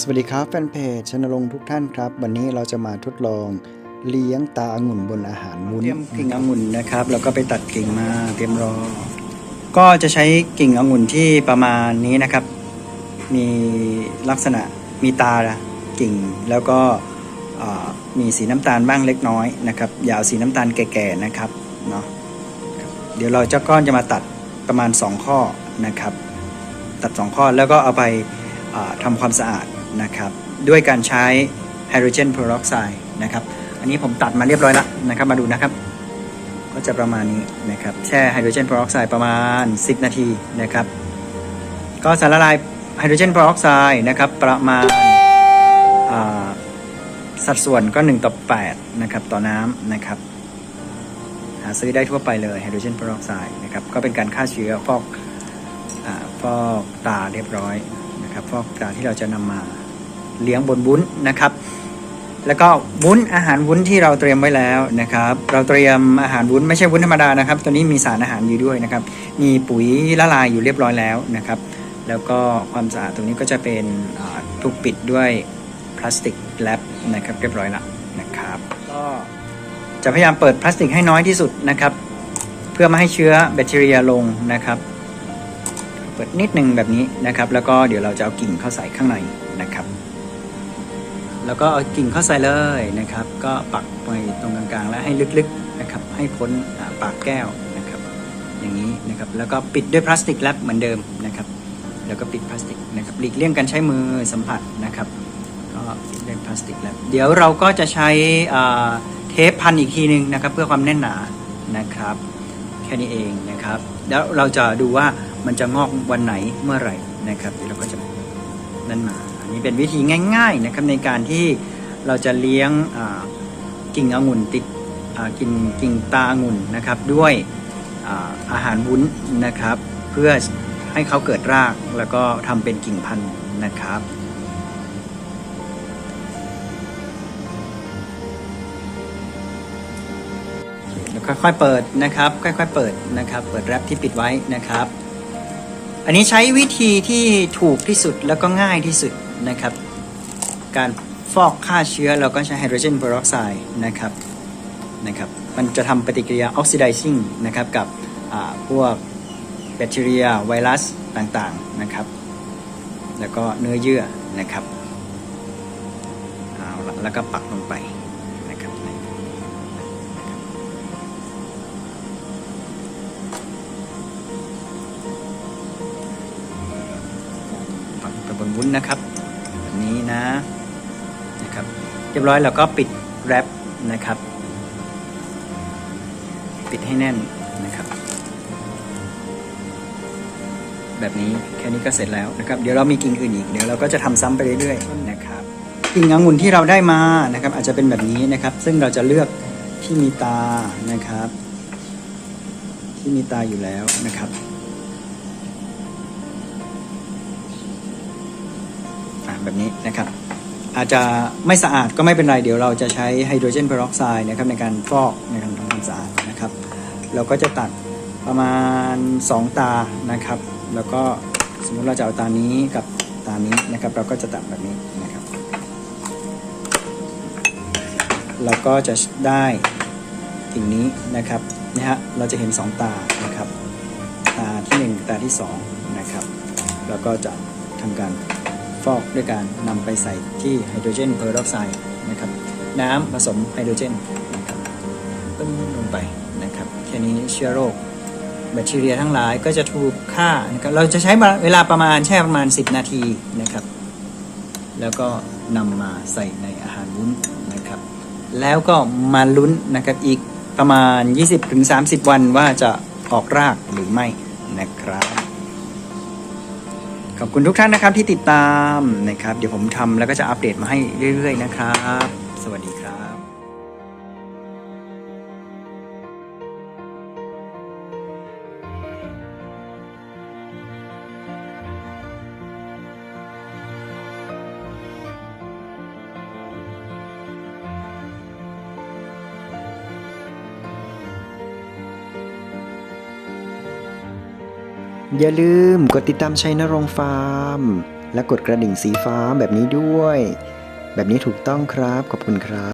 สวัสดีครับแฟนเพจชนรงค์ทุกท่านครับ วันนี้เราจะมาทดลองเลี้ยงตาองุ่นบนอาหารวุ้นเตรียมกิ่งองุ่นนะครับ แล้วก็ไปตัดกิ่งมาเตรียมรอ ก็จะใช้กิ่งองุ่นที่ประมาณนี้นะครับ มีลักษณะมีตากิ่งแล้วก็อ่ามีสีน้ำตาลบ้างเล็กน้อยนะครับอยาวสีน้ำตาลแก่ๆนะครับเนาะครับเดี๋ยวเราจะก้อนจะมาตัดประมาณ 2 ข้อนะครับ ตัด 2 ข้อแล้วก็เอาไปอ่าทำความสะอาด นะครับด้วยการใช้ไฮโดรเจนเพอร์ออกไซด์นะครับอันนี้ผมตัดมาเรียบร้อยแล้วนะครับมาดูนะครับ ก็จะประมาณนี้นะครับแช่ไฮโดรเจนเพอร์ออกไซด์ประมาณ 10 นาทีนะครับก็สารละลายไฮโดรเจนเพอร์ออกไซด์นะครับประมาณสัดส่วนก็ 1 ต่อ 8 นะครับ ต่อน้ำนะครับ หาซื้อได้ทั่วไปเลยไฮโดรเจนเพอร์ออกไซด์นะครับ ก็เป็นการฆ่าเชื้อฟอกอฟอกตาเรียบร้อย นะครับฟอกตาที่เราจะนำมาเลี้ยงบนวุ้นนะครับ แล้วก็วุ้นอาหารวุ้นที่เราเตรียมไว้แล้วนะครับ เราเตรียมอาหารวุ้นไม่ใช่วุ้นธรรมดานะครับ ตัวนี้มีสารอาหารอยู่ด้วยนะครับ มีปุ๋ยละลายอยู่เรียบร้อยแล้วนะครับ แล้วก็ความสะอาดตรงนี้ก็จะเป็นถูกปิดด้วยพลาสติกแรปนะครับเรียบร้อยแล้วนะครับก็จะพยายามเปิดพลาสติกให้น้อยที่สุดนะครับ เพื่อไม่ให้เชื้อแบคทีเรียลงนะครับ เปิดนิดนึงแบบนี้นะครับ แล้วก็เดี๋ยวเราจะเอากิ่งเข้าใส่ข้างในนะครับ แล้วก็เอากิ่งเข้าใส่เลยนะครับ ก็ปักไปตรงกลางๆ แล้วให้ลึกๆนะครับ ให้พ้นปากแก้วนะครับ อย่างนี้นะครับ แล้วก็ปิดด้วยพลาสติกแรปเหมือนเดิมนะครับ แล้วก็ปิดพลาสติกนะครับ หลีกเลี่ยงการใช้มือสัมผัสนะครับ ก็ปิดด้วยพลาสติกแรปเดี๋ยวเราก็จะใช้เทปพันอีกทีหนึงนะครับ เพื่อความแน่นหนานะครับ แค่นี้เองนะครับ แล้วเราจะดูว่า มันจะงอกวันไหนเมื่อไหร่นะครับเดี๋ยวเราก็จะนั่นมา อันนี้เป็นวิธีง่าย ๆนะครับในการที่เราจะเลี้ยงกิ่งองุ่นติดกินกิ่งตาองุ่นนะครับด้วยอาอาหารวุ้นนะครับ เพื่อให้เขาเกิดรากแล้วก็ทำเป็นกิ่งพันธุ์นะครับแล้วค่อยๆเปิดนะครับ ค่อยๆเปิดนะครับ เปิดแรปที่ปิดไว้นะครับ อันนี้ใช้วิธีที่ถูกที่สุดแล้วก็ง่ายที่สุดนะครับ การฟอกฆ่าเชื้อเราก็ใช้ไฮโดรเจนเปอร์ออกไซด์นะครับนะครับมันจะทำปฏิกิริยาออกซิไดซิ่งนะครับกับพวกแบคทีเรียไวรัสต่างๆนะครับ แล้วก็เนื้อเยื่อนะครับเอาแล้วก็ปักลงไป วุ้นนะครับแบบนี้นะนะครับ เรียบร้อยเราก็ปิดแรปนะครับ ปิดให้แน่นนะครับ แบบนี้แค่นี้ก็เสร็จแล้วนะครับ เดี๋ยวเรามีกิ่งอื่นอีกเดี๋ยวเราก็จะทำซ้ำไปเรื่อยๆนะครับกิ่งองุ่นที่เราได้มานะครับ อาจจะเป็นแบบนี้นะครับ ซึ่งเราจะเลือกที่มีตานะครับ ที่มีตาอยู่แล้วนะครับ แบบนี้นะครับ อาจจะไม่สะอาดก็ไม่เป็นไร เดี๋ยวเราจะใช้ไฮโดรเจนเพอร์ออกไซด์นะครับในการฟอกในการทำความสะอาดนะครับ เราก็จะตัดประมาณ 2 ตานะครับ แล้วก็สมมุติเราจะเอาตานี้กับตานี้นะครับ เราก็จะตัดแบบนี้นะครับ เราก็จะได้สิ่งนี้นะครับนะฮะเราจะเห็น 2 ตานะครับ ตาที่ 1 ตาที่ 2 นะครับ แล้วก็จะทำการ ฟอกด้วยการนำไปใส่ที่ไฮโดรเจนเพอร์ออกไซด์นะครับน้ำผสมไฮโดรเจนนะครับปึ้งลงไปนะครับแค่นี้เชื้อโรคแบคทีเรียทั้งหลายก็จะถูกฆ่านะครับเราจะใช้เวลาประมาณแช่ประมาณ 10 นาทีนะครับ แล้วก็นำมาใส่ในอาหารวุ้นนะครับ แล้วก็มาลุ้นนะครับอีกประมาณ 20-30 วันว่าจะออกรากหรือไม่นะครับ ขอบคุณทุกท่านนะครับที่ติดตามนะครับ เดี๋ยวผมทำแล้วก็จะอัปเดตมาให้เรื่อย ๆ นะครับ สวัสดี อย่าลืมกดติดตามชัยนรงค์ฟาร์ม และกดกระดิ่งสีฟ้าแบบนี้ด้วย แบบนี้ถูกต้องครับ ขอบคุณครับ